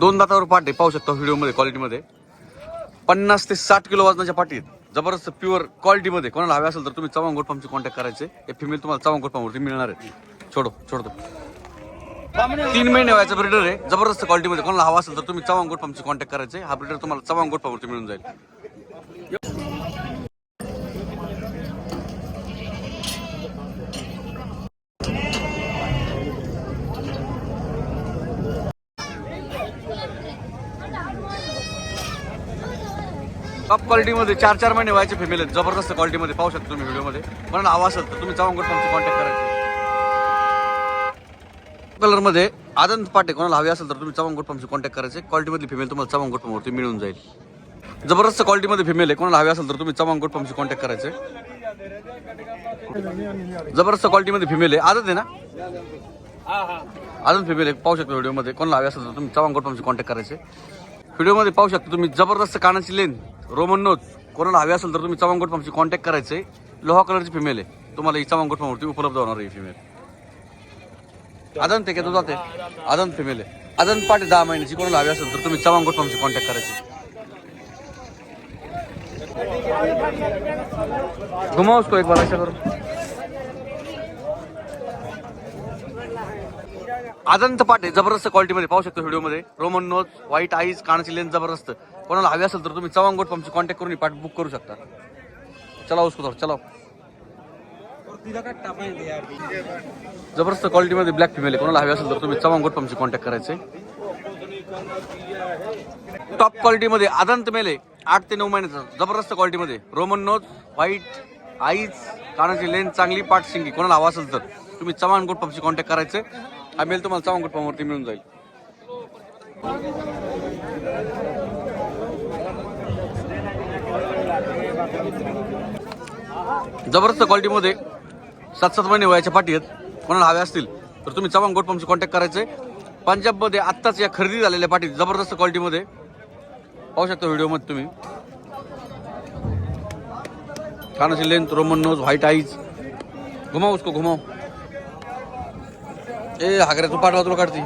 दोन दातावर पाटे पाहू शकता व्हिडिओमध्ये क्वालिटीमध्ये पन्नास ते साठ किलो वजनाच्या पाठी आहेत. जबरदस्त प्युअर क्वालिटीमध्ये कोणाला हवे असेल तर तुम्ही चव्हाण गोट फार्मचे कॉन्टॅक्ट करायचे. हे फिमेल तुम्हाला चव्हाण गोट फार्मवरती मिळणार आहे छोडो छोडतो. तीन महिने व्हायचा ब्रिडर आहे. जबरदस्त क्वालिटीमध्ये कोणाला हवा असेल तर तुम्ही चव्हाण गोट फार्मचे कॉन्टॅक्ट करायचे. हा ब्रिडर तुम्हाला चव्हाण गोट फार्मवरती मिळून जाईल. टॉप क्वालिटीमध्ये चार चार महिने व्हायचे फिमेल आहेत. जबरदस्त क्वालिटीमध्ये पाहू शकता तुम्ही व्हिडिओमध्ये. पण हवा असेल तर तुम्ही गोट फार्मचे कॉन्टॅक्ट करायचे कलरमध्ये आदंत पाटे कोणाला हवे असेल तर तुम्ही चव्हाण गोट फार्मचे कॉन्टॅक्ट करायचे. क्वालिटीमधली फिमेल तुम्हाला चव्हाण गोट फार्मवरती मिळून जाईल. जबरदस्त क्वालिटीमध्ये फिमेल आहे. कोणाला हवे असेल तर तुम्ही चव्हाण गोट फार्मचे कॉन्टॅक्ट करायचे. जबरदस्त क्वालिटीमध्ये फिमेल आहे. आदत आहे ना? अजून फिमेल आहे. पाहू शकता व्हिडिओमध्ये. कोणाला हवे असेल तर तुम्ही चव्हाण गोट फार्मचे कॉन्टॅक्ट करायचे. व्हिडिओमध्ये पाहू शकता तुम्ही जबरदस्त कानाची लेन रोमन नोत. कोणाला हवी असेल तर तुम्ही चव्हाण गोट कॉन्टॅक्ट करायचं आहे लोहा कलरची फिमेल आहे. तुम्हाला ही चव्हाण गोट उपलब्ध होणार आहे ही फिमेल आदंत आहे का? जाते आदंत फिमेल आहे. आदंत पाटे दहा महिन्याची. कोणाला हवी असेल तर तुम्ही चव्हाण गोट कॉन्टॅक्ट करायचे घुमाओ उसको एक बार ऐसा करो आदंत पाटे जबरदस्त क्वालिटीमध्ये पाहू शकतो व्हिडिओमध्ये. रोमन नोज व्हाईट आईज कानाची लेन्स जबरदस्त. कोणाला हवी असेल तर तुम्ही चवांग गोट पंपची कॉन्टॅक्ट करून पाठ बुक करू शकता. चला उसको चला. चलाओ जबरदस्त क्वालिटीमध्ये ब्लॅक फिमेल आहे. कोणाला हवी असेल तर तुम्ही चव्हाण गोट पंपची कॉन्टॅक्ट करायचे. टॉप क्वालिटीमध्ये आदंत मेले आठ ते नऊ महिन्याचं. जबरदस्त क्वालिटीमध्ये रोमन नोज व्हाईट आईज कानाची लेन्स चांगली पाठ सिंगी कोणाला हवा असेल तर तुम्ही चव्हाण गोट पंपची कॉन्टॅक्ट करायचे. हा मेल तुम्हाला चव्हाण गोट मिळून जाईल. जबरदस्त क्वालिटीमध्ये सात सात महिने वयाच्या पाठी आहेत. कोणाला हवे असतील तर तुम्ही चव्हाण गोट पंपशी कॉन्टॅक्ट करायचे. पंजाबमध्ये आत्ताच या खरेदी झालेल्या पाठीत जबरदस्त क्वालिटीमध्ये पाहू शकता व्हिडिओमध्ये तुम्ही. कानाची length Roman nose white eyes घुमाव उसको घुमाव. ए हागऱ्या तू पाठवा तुला काढती.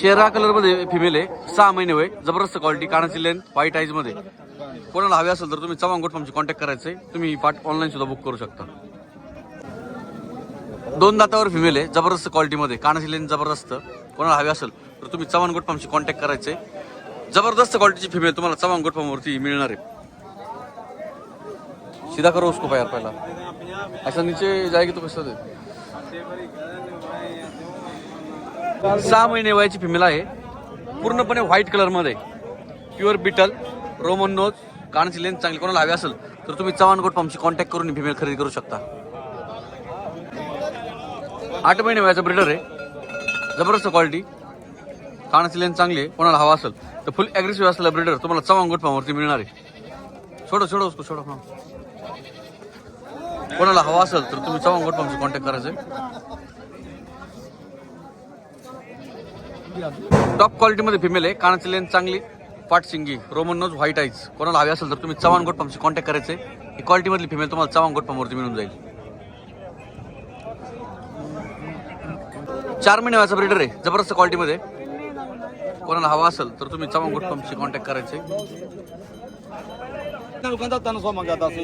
शेरा कलरमध्ये फिमेल आहे. सहा महिने वय जबरदस्त क्वालिटी कानाची लेंथ व्हाईट आईजमध्ये. कोणाला हवे असेल तर तुम्ही चव्हाण गोट फार्मची कॉन्टॅक्ट करायचे. तुम्ही पाठ ऑनलाईन सुद्धा बुक करू शकता. दोन दातावर फिमेल आहे. जबरदस्त क्वालिटीमध्ये कानाची लेन जबरदस्त. कोणाला हवी असेल तर तुम्ही चव्हाण गोट फार्मची कॉन्टॅक्ट करायचे. जबरदस्त क्वालिटीची फिमेल तुम्हाला चव्हाण गोट फार्मवरती मिळणार आहे. सीधा करो उसको यार पहिला. ऐसा नीचे जाएगी तो कसं सहा महिने वयाची फिमेल आहे. पूर्णपणे व्हाईट कलरमध्ये प्युअर बिटल रोमन नोज कानाची लेन्थ चांगली. कोणाला हवी असेल तर तुम्ही चव्हाण गोट पंपशी कॉन्टॅक्ट करून फिमेल खरेदी करू शकता. आठ महिने वयाचा ब्रिडर आहे. जबरदस्त क्वालिटी कानाची लेन्थ चांगली आहे. कोणाला हवा असेल तर फुल ॲग्रेसिव्ह असलेला ब्रिडर तुम्हाला चव्हाण गोट फार्मवरती मिळणार आहे. छोडो छोडो उसको छोडो हा कोणाला हवा असेल तर तुम्ही चव्हाण गोट पंपशी कॉन्टॅक्ट करायचे टॉप क्वालिटीमध्ये फिमेल आहे. कानाची लेन चांगली. पाट सिंगी रोमन नोज व्हाईट आईज कोणाला हवी असेल तर तुम्ही चव्हाण गोट पंपशी कॉन्टॅक्ट करायचे. ही क्वालिटीमधली फिमेल तुम्हाला चव्हाण गोट पंपवरती मिळून जाईल. चार महिने व्हायचा ब्रिडर आहे. जबरदस्त क्वालिटीमध्ये कोणाला हवा असेल तर तुम्ही चव्हाण गोट पंपशी कॉन्टॅक्ट करायचे.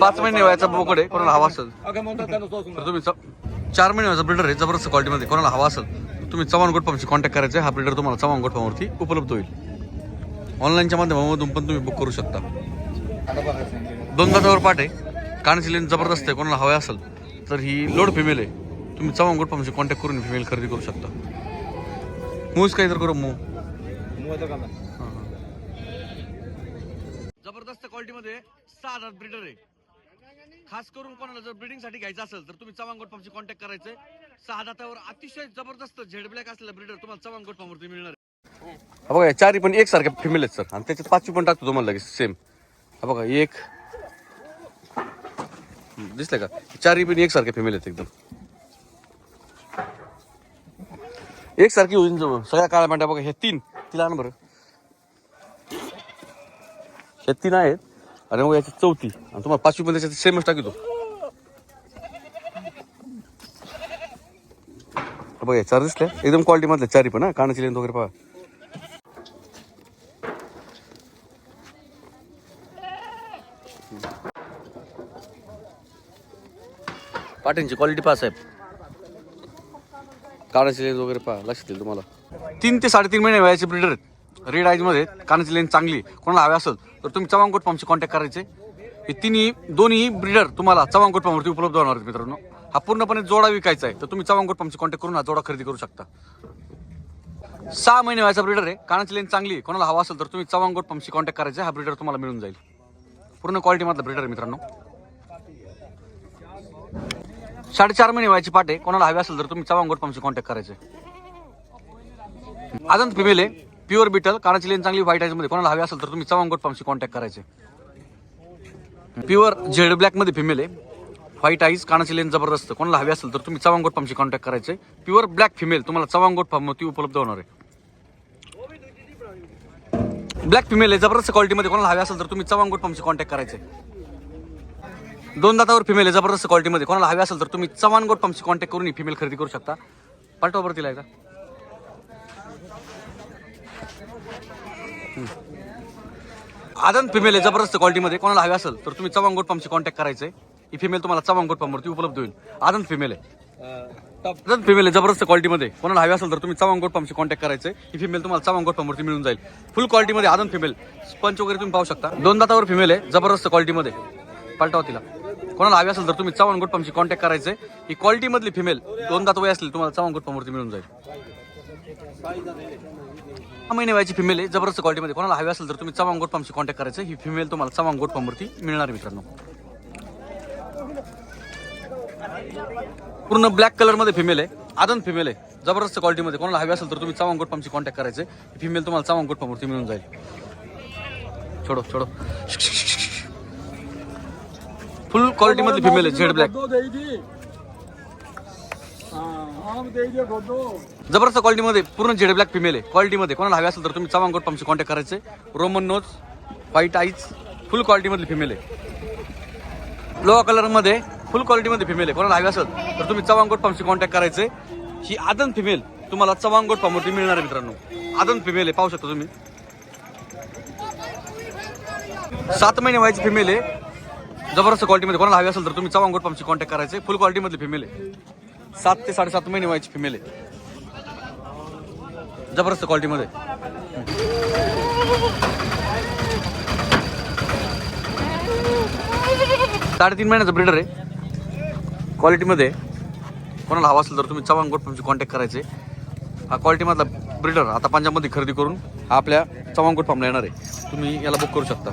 पाच महिने व्हायचा बोकड आहे. कोणाला हवा असेल तर तुम्ही चार महिने व्हायचा ब्रिडर आहे. जबरदस्त क्वालिटीमध्ये कोणाला हवा असेल तुम्ही चव्हाण गोट पंपशी कॉन्टॅक्ट करायचे हा प्लेटर तुम्हाला चव्हाण गोट उपलब्ध होईल. ऑनलाईनच्या माध्यमामधून पण तुम्ही बुक करू शकता. दोन दातावर पाठ आहे. कानाची लेन जबरदस्त आहे कोणाला हवे असेल तर ही लोड फिमेल आहे. तुम्ही चव्हाण गोट पंपशी कॉन्टॅक्ट करून फिमेल खरेदी करू शकता. मूव्स काही तर करू मूव जबरदस्त क्वालिटीमध्ये सहा ब्रिडर आहे. खास करून कोणाला जर ब्रिडिंगसाठी घ्यायचं असेल तर तुम्ही चव्हाण गोट कॉन्टॅक्ट कॉन्टॅक्ट आहे सहा दातावर अतिशय जबरदस्त झेड ब्लॅक असलेला ब्रिडर तुम्हाला चव्हाण गोट पामूर्ती मिळणार हा बघा या चारी पण एक सारख्या फिमेल आहेत सर आणि त्याच्यात पाचवी पण टाकतो तुम्हाला लगेच सेम हा बघा एक. दिसलं का? चारी पण एक सारख्या फिमेल आहेत एकदम. एक सारखी होईल जवळ. सगळ्या काळ्या मांड्या बघा हे तीन. तिला आण बरं. हे तीन आहेत. आणि मग याची चौथी. आणि तुम्हाला पाचवी पण त्याच्यात सेमच टाकतो बघा चार दिसल्या एकदम क्वालिटी मधल्या चारी पण हा. कानाची लेंथ वगैरे पहा. पाटींची क्वालिटी पहा साहेब. कानाची लेन्स वगैरे पहा लक्षात येईल तुम्हाला. तीन ते साडेतीन महिने वयाचे ब्रिडर आहेत. रेड आईजमध्ये कानाची लेन्स चांगली कोणाला हवे असेल तर तुम्ही चव्हाणकोट फार्मशी कॉन्टॅक्ट करायचे. हे तिन्ही दोन्ही ब्रिडर तुम्हाला चव्हाणकोट फार्मवरती उपलब्ध होणार आहेत मित्रांनो. हा पूर्णपणे जोडा विकायचा आहे. तर तुम्ही चव्हाणकोट फार्मशी कॉन्टॅक्ट करून हा जोडा खरेदी करू शकता. सहा महिने वयाचा ब्रिडर आहे. कानाची लेन चांगली आहे. कोणाला हवा असेल तर तुम्ही चव्हाणकोट फार्मशी कॉन्टॅक्ट करायचा हा ब्रिडर तुम्हाला मिळून जाईल. पूर्ण क्वालिटीमधला ब्रिडर आहे मित्रांनो. साडेचार महिने वयाची पाटे कोणाला हवी असेल तर तुम्ही चव्हाण गोट पंपशी कॉन्टॅक्ट करायचे आदंत फिमेल आहे. प्युअर बिटल कानाची लेन चांगली व्हाईटमध्ये. कोणाला हवी असेल तर तुम्ही चव्हाण गोट पंपशी कॉन्टॅक्ट करायचे प्युअर झेड ब्लॅकमध्ये फिमेल आहे. व्हाईट आईज कानाची लेन जबरदस्त कोणाला हवी असेल तर तुम्ही चव्हाण फार्मशी कॉन्टॅक्ट करायचे. प्युअर ब्लॅक फिमेल तुम्हाला चवांगोट फार्म ती उपलब्ध होणार आहे. ब्लॅक फिमेल आहे जबरदस्त क्वालिटीमध्ये कोणाला हवी असेल तर तुम्ही चवांगोट फार्मशी कॉन्टॅक्ट करायचे. दोन दातावर फिमेल आहे जबरदस्त क्वालिटीमध्ये कोणाला हवी असेल तर तुम्ही चव्हाण गोट पंपची कॉन्टॅक्ट करून ही फिमेल खरेदी करू शकता. पाठवावर तिला एकदा. आदन फिमेल आहे जबरदस्त क्वालिटीमध्ये कोणाला हवी असेल तर तुम्ही चवांगोट फार्मशी पंपची कॉन्टॅक्ट करायचे. ही फिमेल तुम्हाला चव्हाण गोट पंपवरती उपलब्ध होईल. आदन फिमेल आहे. आदन फिमेल आहे जबरदस्त क्वालिटीमध्ये कोणाला हवी असेल तर तुम्ही चव्हाण गोट पंपची कॉन्टॅक्ट करायचे ही फिमेल तुम्हाला चव्हाण गोट पंपवरती मिळून जाईल. फुल क्वालिटीमध्ये आदन फिमेल स्पंच वगैरे तुम्ही पाहू शकता. दोन दातावर फिमेल आहे जबरदस्त क्वालिटीमध्ये पलटाव तिला कोणाला हवी असेल तर तुम्ही चव्हाण गोट पंपची कॉन्टॅक्ट करायचे ही क्वालिटी मधली फिमेल दोन दात वय असली तुम्हाला चव्हाण गोट पंपवरती मिळून जाईल. महिने वयाची फिमेल आहे जबरदस्त क्वालिटीमध्ये कोणाला हवी असेल तर तुम्ही चव्हाण गोट पंपची कॉन्टॅक्ट करायचं ही फिमेल तुम्हाला चव्हाण गोट पंपवरती मिळणार मित्रांनो. पूर्ण ब्लॅक कलरमध्ये फिमेल आहे. आदन फिमेल आहे. जबरदस्त क्वालिटीमध्ये कोणाला हवी असेल तर तुम्ही चव्हाण गोट पंपची कॉन्टॅक्ट करायचे. फिमेल तुम्हाला चव्हाण गोट पंपवरती मिळून जाईल. छोडो छोडो. फुल क्वालिटीमध्ये फिमेल आहे. झेड ब्लॅक जबरदस्त क्वालिटीमध्ये पूर्ण झेड ब्लॅक फिमेल आहे. क्वालिटीमध्ये कोणाला हवी असेल तर तुम्ही चव्हाण गोट पंपची कॉन्टॅक्ट करायचे. Roman nose white eyes full क्वालिटीमधली female आहे. लोहा कलरमध्ये फुल क्वालिटीमध्ये फिमेल आहे. कोणाला हवी असेल तर तुम्ही चवांगोट फार्मशी कॉन्टॅक्ट करायचे ही आदन फिमेल तुम्हाला चव्हाण फार्मवरती मिळणार आहे मित्रांनो. आदन फिमेल आहे पाहू शकता तुम्ही. सात महिने व्हायची फिमेल आहे. जबरदस्त क्वालिटीमध्ये कोणाला हवी असेल तर तुम्ही चव्हाण गोट पंपची कॉन्टॅक्ट करायचे फुल क्वालिटीमधली फिमेल आहे. सात ते साडेसात महिने व्हायची फिमेल आहे. जबरदस्त क्वालिटीमध्ये साडेतीन महिन्याचा ब्रिडर आहे. क्वालिटीमध्ये कोणाला हवा असेल तर तुम्ही चव्हाण गोट फार्मशी कॉन्टॅक्ट करायचे. हा क्वालिटीमधला ब्रिडर आता पंजाबमध्ये खरेदी करून हा आपल्या चव्हाण गोट फार्मला येणार आहे. तुम्ही याला बुक करू शकता.